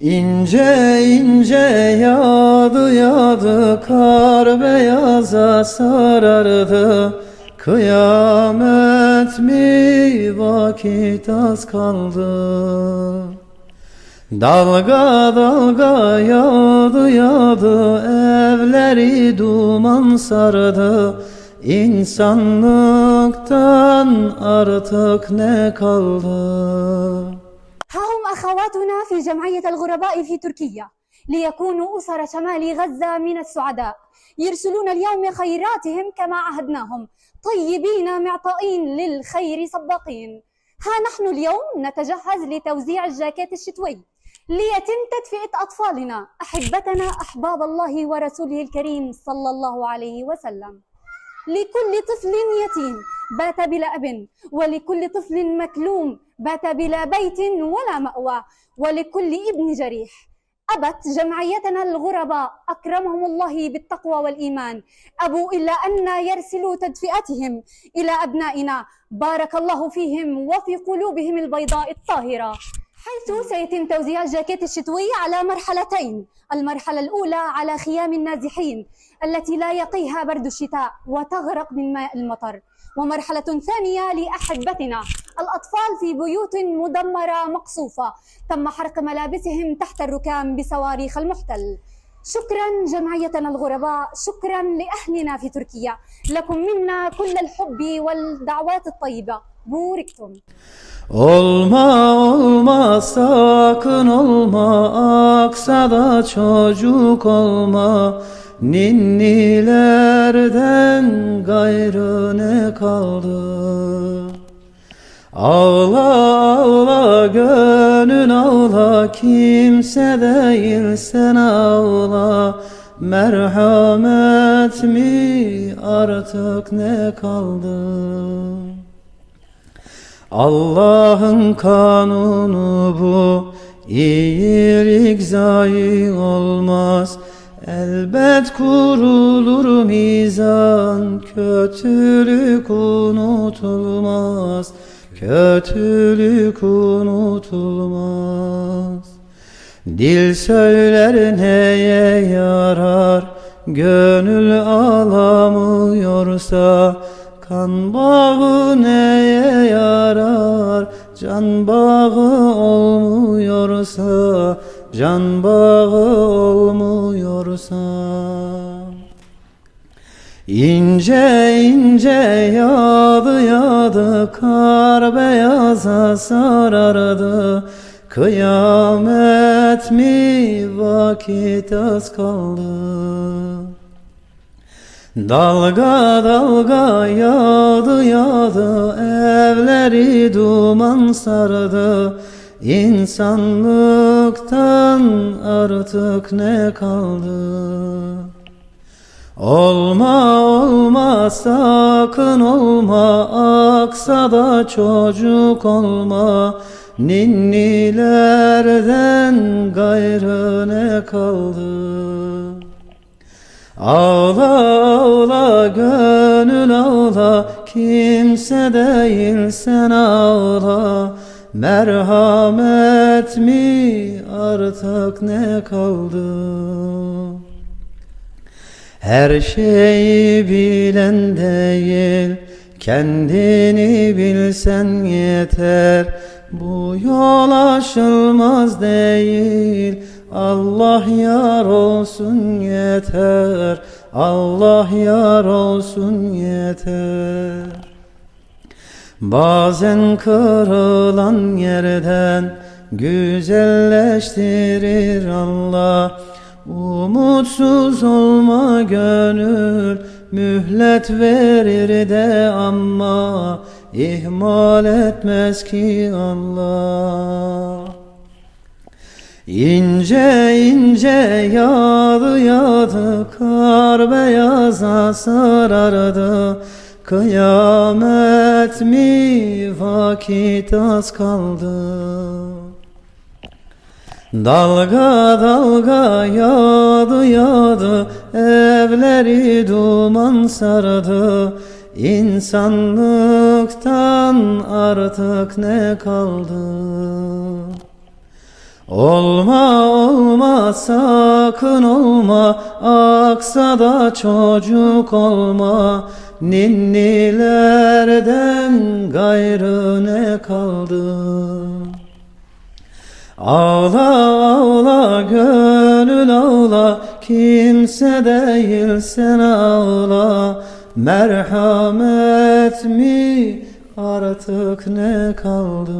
İnce ince yağdı yağdı kar beyaza sarardı. Kıyamet mi vakit az kaldı? Dalga dalga yağdı yağdı evleri duman sardı. İnsanlıktan artık ne kaldı أخواتنا في جمعية الغرباء في تركيا ليكونوا أسر شمال غزة من السعداء. يرسلون اليوم خيراتهم كما عهدناهم. طيبين معطائين للخير سباقين ها نحن اليوم نتجهز لتوزيع الجاكيت الشتوي. ليتم تدفئة أطفالنا. أحبتنا أحباب الله ورسوله الكريم صلى الله عليه وسلم. لكل طفل يتيم بات بلا أب ولكل طفل مكلوم بات بلا بيت ولا مأوى ولكل ابن جريح. أبت جمعيتنا الغرباء أكرمهم الله بالتقوى والإيمان. أبوا إلا أن يرسلوا تدفئتهم إلى أبنائنا. بارك الله فيهم وفي قلوبهم البيضاء الطاهرة. حيث سيتم توزيع الجاكيت الشتوي على مرحلتين. المرحلة الأولى على خيام النازحين التي لا يقيها برد الشتاء وتغرق من ماء المطر. ومرحلة ثانية لأحبتنا الأطفال في بيوت مدمرة مقصوفة. تم حرق ملابسهم تحت الركام بصواريخ المحتل. شكرا جمعيتنا الغرباء شكرا لأهلنا في تركيا. لكم منا كل الحب والدعوات الطيبة. Buriktum. Olma olma sakın olma aksa da çocuk olma ninnilerden gayrı ne kaldı? Ağla ağla gönül ağla kimse değil sen ağla Merhamet mi artık ne kaldı? Allah'ın kanunu bu. İyilik zayi olmaz. Elbet kurulur mizan. Kötülük unutulmaz. Kötülük unutulmaz. Dil söyler neye yarar? Gönül alamıyorsa Kan bağı neye Can bağı olmuyorsa Can bağı olmuyorsa. İnce ince yağdı yağdı kar beyaza sarardı. Kıyamet mi vakit az kaldı Dalga dalga yağdı yağdı evleri duman sardı. İnsanlıktan artık ne kaldı? Olma olma sakın olma aksa da çocuk olma. Ninnilerden gayrı ne kaldı Ağla ağla gönül ağla kimse değil sen ağla. Merhamet mi artık ne kaldı? Her şeyi bilen değil kendini bilsen yeter Bu yol aşılmaz değil. Allah yar olsun yeter. Allah yar olsun yeter. Bazen kırılan yerden güzelleştirir Allah. Umutsuz olma gönül mühlet verir de ama ihmal etmez ki Allah. İnce ince yağdı yağdı kar beyaza sarardı Kıyamet mi vakit az kaldı Dalga dalga yağdı yağdı evleri duman sardı. İnsanlıktan artık ne kaldı? Olma olma sakın olma Aksa da çocuk olma. Ninnilerden gayrı ne kaldı Ağla ağla gönül ağla Kimse değil sen ağla. Merhamet mi? Artık ne kaldı